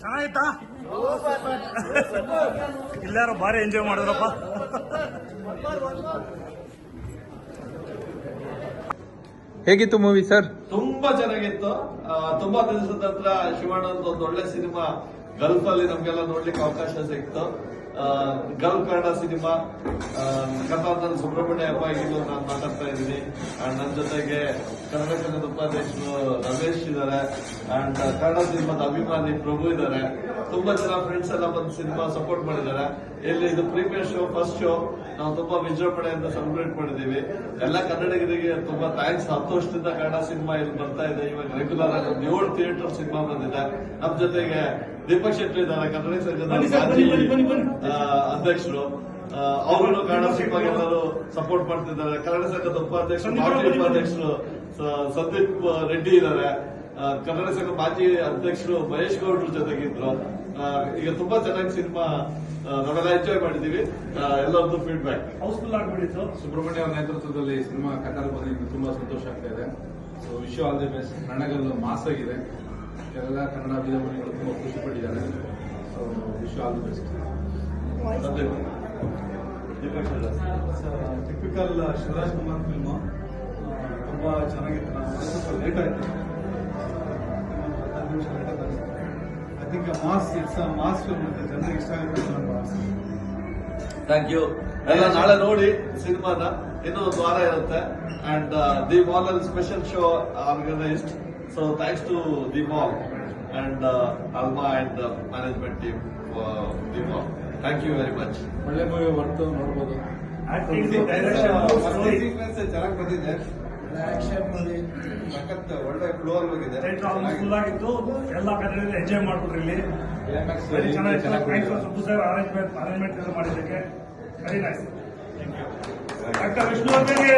ಚೆನ್ನಾಗಿತ್ತಾ? ಇಲ್ಲಾರು ಭಾರಿ ಎಂಜಾಯ್ ಮಾಡಿದ್ರಪ್ಪ. ಹೇಗಿತ್ತು movie sir ತುಂಬಾ ಚೆನ್ನಾಗಿತ್ತು. ತುಂಬಾ ದಿವಸದ ಹತ್ರ ಅಂತ ಒಂದು ಒಳ್ಳೆ ಸಿನಿಮಾ ಗಲ್ಫ್ ಅಲ್ಲಿ ನಮ್ಗೆಲ್ಲ ನೋಡ್ಲಿಕ್ಕೆ ಅವಕಾಶ ಸಿಕ್ತು. ಆ, ಗಲ್ಫ್ ಕನ್ನಡ ಸಿನಿಮಾ ಕಥಾಂತರ ಸುಬ್ರಹ್ಮಣ್ಯ ಅಪ್ಪ ನಾನು ಮಾತಾಡ್ತಾ ಇದ್ದೀನಿ. ಅಂಡ್ ನನ್ನ ಜೊತೆಗೆ ಕನ್ನಡ ಸಂಘದ ಉಪಾಧ್ಯಕ್ಷರು ರಮೇಶ್ ಇದ್ದಾರೆ ಅಂಡ್ ಕನ್ನಡ ಸಿನಿಮಾದ ಅಭಿಮಾನಿ ಪ್ರಭು ಇದ್ದಾರೆ. ತುಂಬಾ ಜನ ಫ್ರೆಂಡ್ಸ್ ಎಲ್ಲ ಬಂದು ಸಿನಿಮಾ ಸಪೋರ್ಟ್ ಮಾಡಿದ್ದಾರೆ. ಇಲ್ಲಿ ಇದು ಪ್ರೀಮಿಯರ್ ಶೋ ಫಸ್ಟ್ ಶೋ ನಾವು ತುಂಬಾ ವಿಜೃಂಭಣೆಯಿಂದ ಸೆಲೆಬ್ರೇಟ್ ಮಾಡಿದೀವಿ ಎಲ್ಲ ಕನ್ನಡಿಗರಿಗೆ ತುಂಬಾ ಥ್ಯಾಂಕ್ಸ್ ಹತ್ತು ವರ್ಷದಿಂದ ಕನ್ನಡ ಸಿನಿಮಾ ಇಲ್ಲಿ ಬರ್ತಾ ಇದೆ. ಇವಾಗ ರೆಗ್ಯುಲರ್ ಆಗಿ ಒಂದು ಏಳು ಥಿಯೇಟರ್ ಸಿನಿಮಾ ಬಂದಿದೆ. ನಮ್ ಜೊತೆಗೆ ದೀಪಕ್ ಶೆಟ್ಟಿ ಇದ್ದಾರೆ ಕನ್ನಡ ಸಂಘದ ಅಧ್ಯಕ್ಷರು. ಅವರು ಕನ್ನಡ ಸಿನಿಮಾಗೆ ಎಲ್ಲರೂ ಸಪೋರ್ಟ್ ಮಾಡ್ತಿದ್ದಾರೆ. ಕನ್ನಡ ಸಂಘದ ಉಪಾಧ್ಯಕ್ಷರು ಮಾಜಿ ಉಪಾಧ್ಯಕ್ಷರು ಸ- ಸಂದೀಪ್ ರೆಡ್ಡಿ ಇದ್ದಾರೆ. ಕನ್ನಡ ಸಂಘ ಮಾಜಿ ಅಧ್ಯಕ್ಷರು ಮಹೇಶ್ ಗೌಡ್ರ ಜೊತೆಗಿದ್ರು ಆ, ಈಗ ತುಂಬಾ ಚೆನ್ನಾಗಿ ಸಿನಿಮಾ ನಾವೆಲ್ಲ ಎಂಜಾಯ್ ಮಾಡಿದೀವಿ. ಎಲ್ಲರದ್ದು ಫೀಡ್ಬ್ಯಾಕ್ ಹೌಸ್ಫುಲ್ ಆಗ್ಬಿಟ್ಟಿತ್ತು. ಸುಬ್ರಹ್ಮಣ್ಯ ಅವರ ನೇತೃತ್ವದಲ್ಲಿ ಸಿನಿಮಾ ಕನ್ನಡ ಬಂದಿದ್ದು ತುಂಬಾ ಸಂತೋಷ ಆಗ್ತಾ ಇದೆ. So wish all the best ಕನ್ನಡಗಲ್ಲು mass ಆಗಿದೆ ಎಲ್ಲ ಕನ್ನಡ ಅಭಿಮಾನಿಗಳು ತುಂಬಾ ಖುಷಿ ಪಟ್ಟಿದ್ದಾರೆ. So wish all the best. Typical Shivaraj Kumar film ತುಂಬಾ ಚೆನ್ನಾಗಿತ್ತು. ನಾವು ಸ್ವಲ್ಪ ಲೇಟ್ ಆಯ್ತು. ಹತ್ತು ನಿಮಿಷ ಲೇಟ್ ಆಯ್ತು. I think mass it's mass film ಅಂತ ಜನರಿಗೆ ಇಷ್ಟ ಆಗುತ್ತೆ ನಾನು ಥ್ಯಾಂಕ್ ಯು ಎಲ್ಲ ನಾಳೆ ನೋಡಿ ಸಿನಿಮಾನ ಇನ್ನೂ ಒಂದು ವಾರ ಇರುತ್ತೆ. ಅಂಡ್ ದಿ ಮಾಲ್ ಅಲ್ಲಿ special show organised so thanks to the mall and Alma and management team the mall thank you very much ಒಳ್ಳೆ ಮೂವಿ ಹೊರತು ನೋಡ್ಬೋದು. ಆಕ್ಟಿಂಗ್ ಡೈರೆಕ್ಷನ್ ಸ್ಟೋರಿ ಚೆನ್ನಾಗಿ ಬಂದಿದೆ. ಸಖತ್ ಒಳ್ಳೆ ಫ್ಲೋ ಹೋಗಿದೆ. ಫುಲ್ ಆಗಿತ್ತು. ಎಲ್ಲ ಕನ್ನಡ ಎಂಜಾಯ್ ಮಾಡ್ಬಿಟ್ರಿ ಇಲ್ಲಿ. ವೆರಿ ಚೆನ್ನಾಗಿ ಸುಬ್ಬು ಸರ್ ಅರೇಂಜ್ಮೆಂಟ್ ಅರೇಂಜ್ಮೆಂಟ್ ಎಲ್ಲ ಮಾಡಿದ್ದಕ್ಕೆ. Very nice doctor ವಿಷ್ಣುವರ್ಧನ್ಗೆ